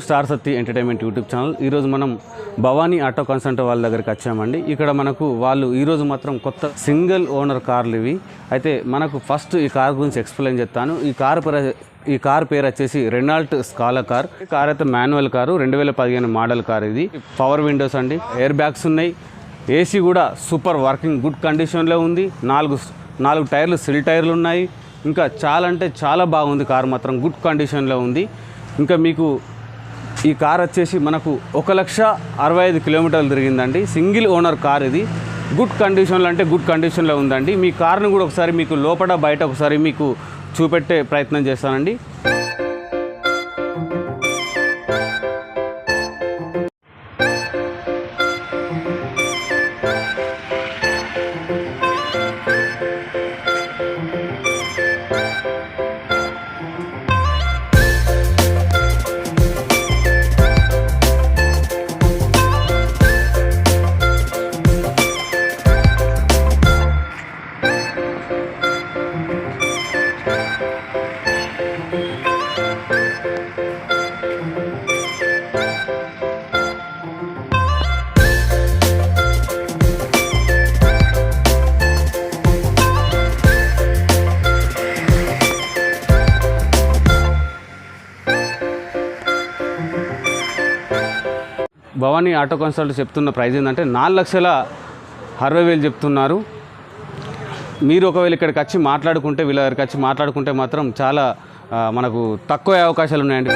Star Satti entertainment YouTube channel. ఈరోజు మనం Bhavani auto consult వాళ్ళ దగ్గరికి వచ్చామండి. ఇక్కడ మనకు వాళ్ళు ఈరోజు మాత్రం కొత్త సింగిల్ ఓనర్ కార్లు ఇవి. అయితే మనకు ఫస్ట్ ఈ కార్ గురించి ఎక్స్ప్లెయిన్ చేస్తాను. ఈ కార్ పేరు ఈ కార్ పేరు వచ్చేసి రెనాల్ట్ స్కాలా కార్. ఈ కార్ అయితే మాన్యువల్ కారు రెండు వేల పదిహేను మోడల్ కార్ ఇది. పవర్ విండోస్ అండి ఎయిర్ బ్యాగ్స్ ఉన్నాయి. ఏసీ కూడా సూపర్ వర్కింగ్ గుడ్ కండిషన్లో ఉంది. నాలుగు నాలుగు టైర్లు సిల్ టైర్లు ఉన్నాయి. ఇంకా చాలా అంటే చాలా బాగుంది కార్ మాత్రం గుడ్ కండిషన్లో ఉంది. ఇంకా మీకు ఈ కార్ వచ్చేసి మనకు ఒక లక్ష అరవై ఐదు కిలోమీటర్లు తిరిగిందండి. సింగిల్ ఓనర్ కార్ ఇది. గుడ్ కండిషన్లో అంటే గుడ్ కండిషన్లో ఉందండి. మీ కార్ను కూడా ఒకసారి మీకు లోపల బయట ఒకసారి మీకు చూపెట్టే ప్రయత్నం చేస్తానండి. భవానీ ఆటో కన్సల్ట్ చెప్తున్న ప్రైస్ ఏంటంటే నాలుగు లక్షల అరవై వేలు చెప్తున్నారు. మీరు ఒకవేళ ఇక్కడికి వచ్చి మాట్లాడుకుంటే వీళ్ళ దగ్గరికి వచ్చి మాట్లాడుకుంటే మాత్రం చాలా మనకు తక్కువ అవకాశాలు ఉన్నాయండి.